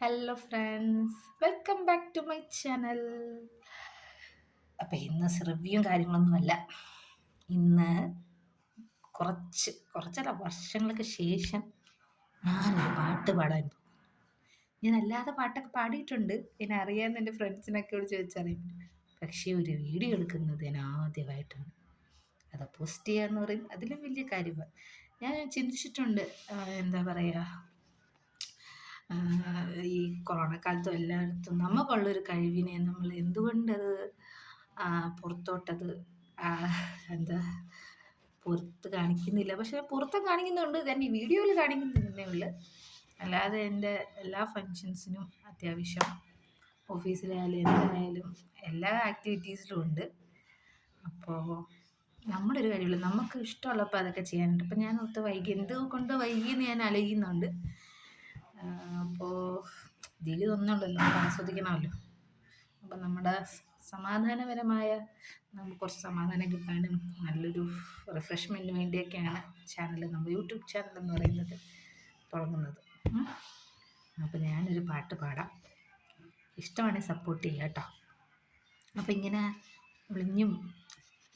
Hello friends welcome back to my channel അപ്പം ഇന്ന് റിവ്യൂവും കാര്യങ്ങളൊന്നുമല്ല ഇന്ന് കുറച്ച് കുറച്ചല്ല വർഷങ്ങൾക്ക് ശേഷം ഞാനൊരു പാട്ട് പാടാൻ ഞാൻ അല്ലാതെ പാട്ടൊക്കെ പാടിയിട്ടുണ്ട്. എന്നെ അറിയാമെന്ന് എന്റെ ഫ്രണ്ട്സിനൊക്കെ ഇവിടെ ചോദിച്ചറിയാം. പക്ഷേ ഒരു വീഡിയോ എടുക്കുന്നത് ഞാൻ ആദ്യമായിട്ടാണ്. അത് പോസ്റ്റ് ചെയ്യുക എന്ന് പറയും. അതിലും വലിയ കാര്യമാണ് ഞാൻ ചിന്തിച്ചിട്ടുണ്ട് എന്താ പറയുക ഈ കൊറോണ കാലത്തും എല്ലായിടത്തും നമുക്കുള്ളൊരു കഴിവിനെ നമ്മൾ എന്തുകൊണ്ടത് പുറത്തോട്ടത് എന്താ പുറത്ത് കാണിക്കുന്നില്ല. പക്ഷെ പുറത്ത് കാണിക്കുന്നുണ്ട് തന്നെ വീഡിയോയിൽ കാണിക്കുന്നില്ലേ ഉള്ളു. അല്ലാതെ എന്റെ എല്ലാ ഫങ്ഷൻസിനും അത്യാവശ്യം ഓഫീസിലായാലും എന്തായാലും എല്ലാ ആക്ടിവിറ്റീസിലും ഉണ്ട്. അപ്പോൾ നമ്മുടെ ഒരു കഴിവില്ല നമുക്ക് ഇഷ്ടമുള്ളപ്പോൾ അതൊക്കെ ചെയ്യാനുണ്ട്. അപ്പം ഞാൻ ഒത്ത് വൈകി എന്തുകൊണ്ട് എന്ന് ഞാൻ ആലോചിക്കുന്നുണ്ട് അപ്പോൾ ഇതിൽ ഒന്നുള്ളല്ലോ ആസ്വദിക്കണമല്ലോ. അപ്പം നമ്മുടെ സമാധാനപരമായ നമുക്ക് കുറച്ച് സമാധാനം കിട്ടാനും നല്ലൊരു റിഫ്രഷ്മെന്റിന് വേണ്ടിയൊക്കെയാണ് ചാനൽ നമ്മൾ യൂട്യൂബ് ചാനൽ എന്ന് പറയുന്നത് തുടങ്ങുന്നത്. അപ്പോൾ ഞാനൊരു പാട്ട് പാടാം. ഇഷ്ടമാണെങ്കിൽ സപ്പോർട്ട് ചെയ്യുക കേട്ടോ. അപ്പോൾ ഇങ്ങനെ ഒളിഞ്ഞും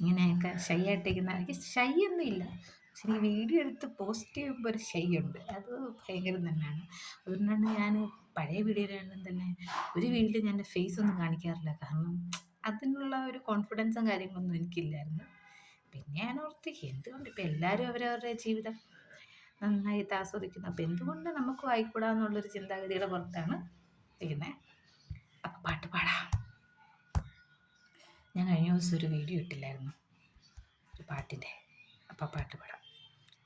ഇങ്ങനെയൊക്കെ ഷൈ ആയിട്ടിരിക്കുന്ന എനിക്ക് ഷൈ ഒന്നും ഇല്ല പക്ഷേ ഈ വീഡിയോ എടുത്ത് പോസ്റ്റ് ചെയ്യുമ്പോൾ ഒരു ശൈയുണ്ട് അത് ഭയങ്കരം തന്നെയാണ്. അതുകൊണ്ടാണ് ഞാൻ പഴയ വീഡിയോയിലാണെങ്കിൽ തന്നെ ഒരു വീഡിയോ ഞാൻ ഫേസ് ഒന്നും കാണിക്കാറില്ല. കാരണം അതിനുള്ള ഒരു കോൺഫിഡൻസും കാര്യങ്ങളൊന്നും എനിക്കില്ലായിരുന്നു. പിന്നെ ഞാൻ ഓർത്ത് എന്തുകൊണ്ട് ഇപ്പം എല്ലാവരും അവരവരുടെ ജീവിതം നന്നായിട്ട് ആസ്വദിക്കുന്നു. അപ്പം എന്തുകൊണ്ട് നമുക്കും ആയിക്കൂടാന്നുള്ളൊരു ചിന്താഗതിയുടെ പുറത്താണ് ഇരിക്കുന്നത് അപ്പം പാട്ട് പാടാം. ഞാൻ കഴിഞ്ഞ ദിവസം ഒരു വീഡിയോ ഇട്ടില്ലായിരുന്നു. ഒരു പാട്ടിന്റെ അപ്പം പാട്ട് പാടാം.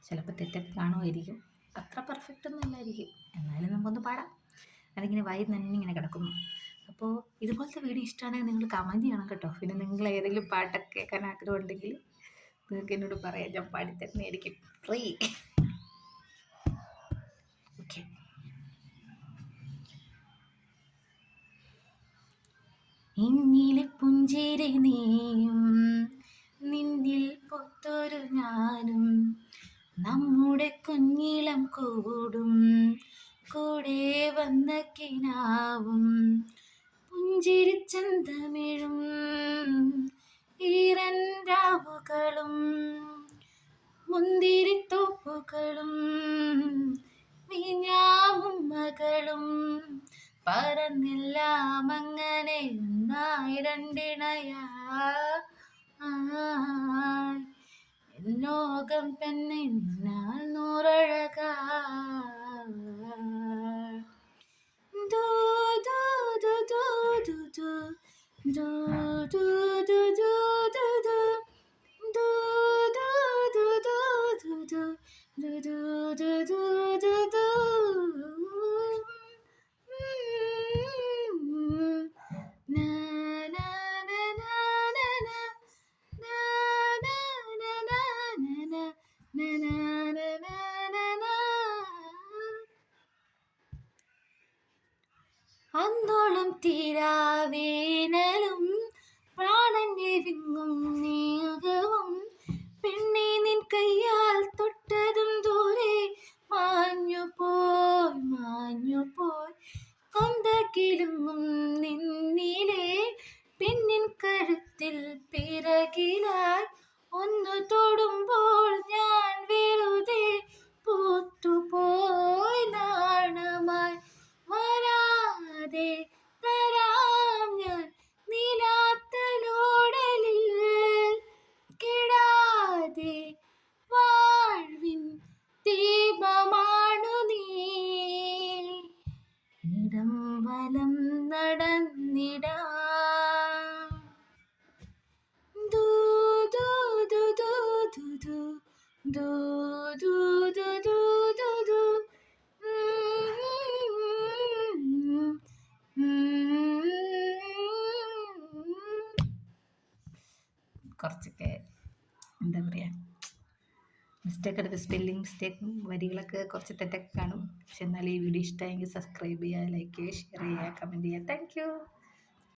ചിലപ്പോൾ തെറ്റൊക്കെ കാണുമായിരിക്കും അത്ര പെർഫെക്റ്റ് ഒന്നും ഇല്ലായിരിക്കും. എന്നാലും നമുക്കൊന്ന് പാടാം. അതിങ്ങനെ വായി തന്നെ ഇങ്ങനെ കിടക്കുന്നു. അപ്പോൾ ഇതുപോലത്തെ വീഡിയോ ഇഷ്ടമാണെങ്കിൽ നിങ്ങൾ കമന്റ് ചെയ്യണം കേട്ടോ. പിന്നെ നിങ്ങൾ ഏതെങ്കിലും പാട്ടൊക്കെ കേൾക്കാൻ ആഗ്രഹം ഉണ്ടെങ്കിൽ നിങ്ങൾക്ക് എന്നോട് പറയാം. ഞാൻ പാടിത്തരുന്നതായിരിക്കും. ഫ്രീ ഓക്കെ ഇന്നിലെ പുഞ്ചിരി നീയും നിന്നിൽ പൊത്തൊരു ഞാനും നമ്മുടെ കുഞ്ഞിളം കൂടും. കൂടെ വന്ന കിനാവും. പുഞ്ചിരിച്ചന്തമിഴും ഈറൻ രാവുകളും. മുന്തിരിത്തോപ്പുകളും വിഞ്ഞാവും മകളും. പറന്നെല്ലാം അങ്ങനെ ഒന്നായി രണ്ടിണയാ. மோகம் பெண்ணை நின்னால் തീരാവേനലും പ്രാണന്റെ വിങ്ങും നീകവും പെണ്ണെ നിൻ കയ്യാൽ തൊട്ടതും ദൂരെ മാഞ്ഞു പോയി മാഞ്ഞു പോയി കൊന്ത കുറച്ചൊക്കെ എന്താ പറയുക മിസ്റ്റേക്ക് എടുത്ത് സ്പെല്ലിംഗ് മിസ്റ്റേക്കും വരികളൊക്കെ കുറച്ച് തെറ്റൊക്കെ കാണും. പക്ഷെ എന്നാലും ഈ വീഡിയോ ഇഷ്ടമായെങ്കിൽ സബ്സ്ക്രൈബ് ചെയ്യുക ലൈക്ക് ചെയ്യുക ഷെയർ ചെയ്യുക കമന്റ് ചെയ്യുക. താങ്ക്